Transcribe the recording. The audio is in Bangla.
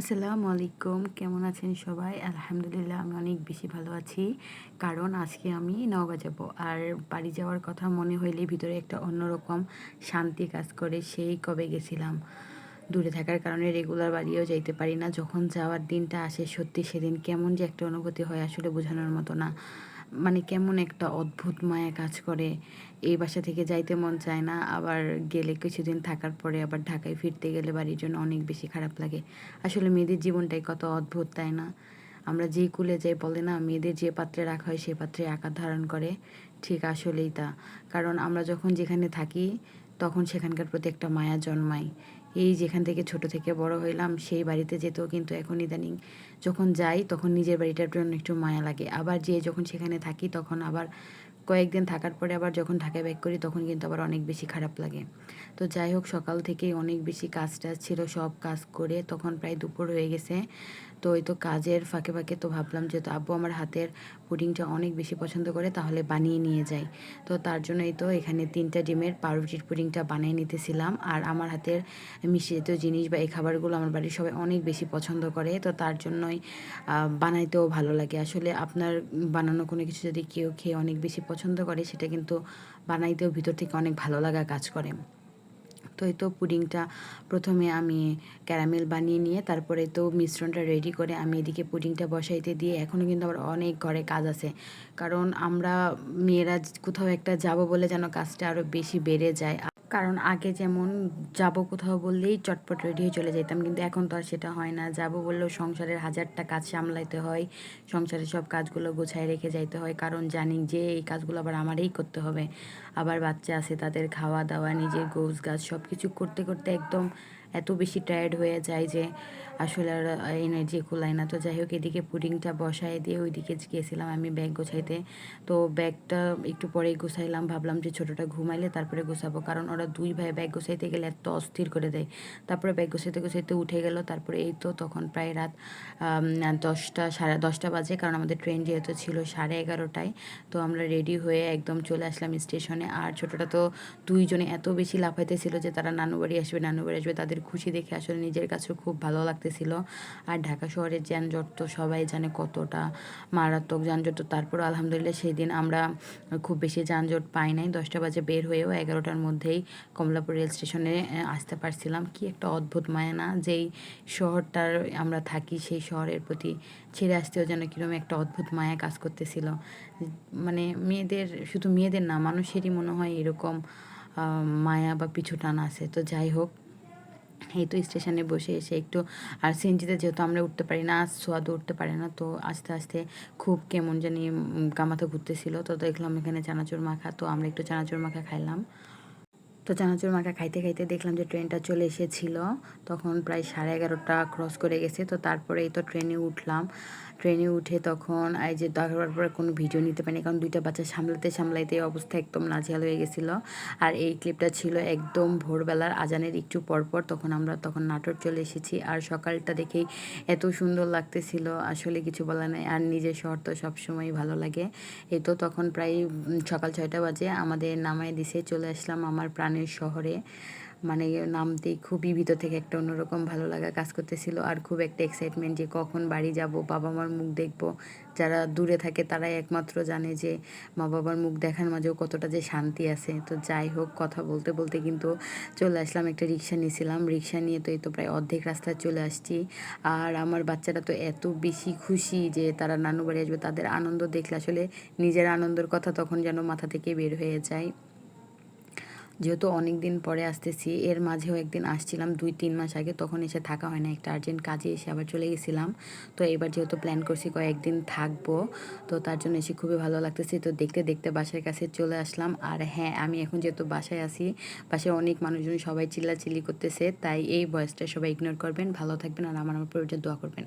আসসালামু আলাইকুম। কেমন আছেন সবাই? আলহামদুলিল্লাহ আমি অনেক বেশি ভালো আছি। কারণ আজকে আমি নওগাঁ যাব। আর বাড়ি যাওয়ার কথা মনে হইলে ভিতরে একটা অন্যরকম শান্তি কাজ করে। সেই কবে গেছিলাম? দূরে থাকার কারণে রেগুলার বাড়িও যাইতে পারি না। যখন যাওয়ার দিনটা আসে, সত্যি সেদিন কেমন যে একটা অনুভূতি হয় আসলে বোঝানোর মতো না। মানে কেমন একটা অদ্ভুত মায়া কাজ করে। এই বাসা থেকে যাইতে মন চায় না, আবার গেলে কিছুদিন থাকার পরে আবার ঢাকায় ফিরতে গেলে বাড়ির জন্য অনেক বেশি খারাপ লাগে। আসলে মেয়েদের জীবনটাই কত অদ্ভুত, তাই না? আমরা যেই কুলে যাই বলে না, মেয়েদের যে পাত্রে রাখা হয় সে পাত্রে আকার ধারণ করে। ঠিক আসলেই তা। কারণ আমরা যখন যেখানে থাকি, তখন সেখানকার প্রতি একটা মায়া জন্মায়। এই যেখান থেকে ছোট থেকে বড় হইলাম, সেই বাড়িতে যেতেও কিন্তু এখন ইদানিং যখন যাই তখন নিজের বাড়িটার জন্য একটু মায়া লাগে। আবার যে যখন সেখানে থাকি তখন আবার কয়েকদিন থাকার পরে আবার যখন ঢাকায় ব্যাক করি তখন কিন্তু আবার অনেক বেশি খারাপ লাগে। তো যাই হোক, সকাল থেকেই অনেক বেশি কাজ টাজ ছিল, সব কাজ করে তখন প্রায় দুপুর হয়ে গেছে। তো ওই তো কাজের ফাঁকে ফাঁকে তো ভাবলাম যেহেতু আব্বু আমার হাতের পুডিংটা অনেক বেশি পছন্দ করে, তাহলে বানিয়ে নিয়ে যাই। তো তার জন্যই তো এখানে তিনটা ডিমের পাউরুটির পুডিংটা বানিয়ে নিতেছিলাম। আর আমার হাতের জাতীয় জিনিস বা এই খাবারগুলো আমার বাড়ির সবাই অনেক বেশি পছন্দ করে, তো তার জন্যই বানাইতেও ভালো লাগে। আসলে আপনার বানানো কোনো কিছু যদি কেউ খেয়ে অনেক বেশি পছন্দ করে, সেটা কিন্তু বানাইতেও ভিতর থেকে অনেক ভালো লাগা কাজ করে। তো এই তো পুডিংটা প্রথমে আমি ক্যারামেল বানিয়ে নিয়ে, তারপরে তো মিশ্রণটা রেডি করে আমি এদিকে পুডিংটা বসাইতে দিয়ে এখনও কিন্তু আমার অনেক ঘরে কাজ আছে। কারণ আমরা মেয়েরা কোথাও একটা যাব বলে যেন কাজটা আরও বেশি বেড়ে যায়। কারণ আগে যেমন যাব কোথাও বললেই চটপট রেডি হয়ে চলে যেতাম, কিন্তু এখন তো আর সেটা হয় না। যাব বললেও সংসারের হাজারটা কাজ সামলাইতে হয়, সংসারের সব কাজগুলো গোছায় রেখে যাইতে হয়, কারণ জানি যে এই কাজগুলো আবার আমারই করতে হবে। আবার বাচ্চা আছে তাদের খাওয়া দাওয়া, নিজের গোছ গাছ সব কিছু করতে করতে একদম এত বেশি টায়ার্ড হয়ে যায় যে আসলে আর এনার্জি কুলায় না। তো যাই হোক, এদিকে পুডিংটা বসায় দিয়ে ওইদিকে গিয়েছিলাম আমি ব্যাগ গোছাইতে। তো ব্যাগটা একটু পরেই গোছাইলাম, ভাবলাম যে ছোটোটা ঘুমাইলে তারপরে গোছাবো। কারণ ওরা দুই ভাই ব্যাগ গোছাইতে গেলে এত অস্থির করে দেয়। তারপরে ব্যাগ গোছাইতে গোছাইতে উঠে গেল, তারপরে এই তো তখন প্রায় রাত দশটা, সাড়ে দশটা বাজে। কারণ আমাদের ট্রেন যেহেতু ছিল সাড়ে এগারোটায়, তো আমরা রেডি হয়ে একদম চলে আসলাম স্টেশনে আর ছোটোটা তো দুইজনে এত বেশি লাফাইতেছিল যে তারা নানু বাড়ি আসবে নানু বাড়ি আসবে, তাদের খুশি দেখে আসলে নিজের কাছেও খুব ভালো লাগতেছিল। আর ঢাকা শহরের যানজট তো সবাই জানে কতটা মারাত্মক যানজট। তো তারপর আলহামদুলিল্লাহ সেই দিন আমরা খুব বেশি যানজট পাই নাই। দশটা বাজে বের হয়েও এগারোটার মধ্যেই কমলাপুর রেল স্টেশনে আসতে পারছিলাম। কি একটা অদ্ভুত মায়া না যেই শহরটার আমরা থাকি সেই শহরের প্রতি ছেড়ে আসতেও যেন কীরকম একটা অদ্ভুত মায়া কাজ করতেছিল। মানে মেয়েদের, শুধু মেয়েদের না, মানুষেরই মনে হয় এরকম মায়া বা পিছু টান আছে। তো যাই হোক এই তো স্টেশনে বসে এসে একটু, আর সিএনজিতে যেহেতু আমরা উঠতে পারি না সোয়াদও উঠতে পারে না, তো আস্তে আস্তে খুব কেমন জানি কামাতে ঘুরতেছিল। তো দেখলাম এখানে চানাচুর মাখা, তো আমরা একটু চানাচুর মাখা খাইলাম। তো চানাচুর মাখা খাইতে খাইতে দেখলাম যে ট্রেনটা চলে এসেছিল। তখন প্রায় সাড়ে এগারোটা ক্রস করে গেছে। তো তারপরে এই তো ট্রেনে উঠলাম। ট্রেনে উঠে তখন এই যে দেখার পরে কোনো ভিডিও নিতে পারিনি। কারণ দুইটা বাচ্চা সামলাতে সামলাইতে অবস্থা একদম নাজেহাল হয়ে গেছিল। আর এই ক্লিপটা ছিল একদম ভোরবেলার আজানের একটু পরপর তখন আমরা তখন নাটক চলে এসেছি। আর সকালটা দেখেই এত সুন্দর লাগতেছিল। আসলে কিছু বলা নাই। আর নিজের শহর তো সবসময় ভালো লাগে। এই তো তখন প্রায় সকাল ছয়টা বাজে। আমাদের নামায় দিছে। চলে আসলাম আমার প্রাণের শহরে। মানে নামতেই খুবই ভিতর থেকে একটা অন্যরকম ভালো লাগা কাজ করতেছিল। আর খুব একটা এক্সাইটমেন্ট যে কখন বাড়ি যাব বাবা মার মুখ দেখব। যারা দূরে থাকে তারাই একমাত্র জানে যে মা বাবার মুখ দেখার মাঝেও কতটা যে শান্তি আছে। তো যাই হোক, কথা বলতে বলতে কিন্তু চলে আসলাম একটা রিক্সা নিয়েছিলাম। রিক্সা নিয়ে তো এই তো প্রায় অর্ধেক রাস্তায় চলে আসছি। আর আমার বাচ্চারা তো এত বেশি খুশি যে তারা নানু বাড়ি আসবে, তাদের আনন্দ দেখলে আসলে নিজের আনন্দের কথা তখন যেন মাথা থেকে বের হয়ে যায়। যেহেতু অনেক দিন পরে আসতেছি, এর মাঝেও একদিন আসছিলাম, দুই, তিন মাস আগে, তখন এসে থাকা হয় না একটা আর্জেন্ট কাজে এসে আবার চলে গেছিলাম। তো এবার যেহেতু প্ল্যান করছি কয়েকদিন থাকব, তো তার জন্য এসে খুবই ভালো লাগতেছে। তো দেখতে দেখতে বাসার কাছে চলে আসলাম। আর হ্যাঁ আমি এখন যেহেতু বাসায় আছি, বাসায় অনেক মানুষজন সবাই চিল্লাচিল্লি করতেছে, তাই এই বয়সটা সবাই ইগনোর করবেন। ভালো থাকবেন আর আমার আমার পরিচয় দোয়া করবেন।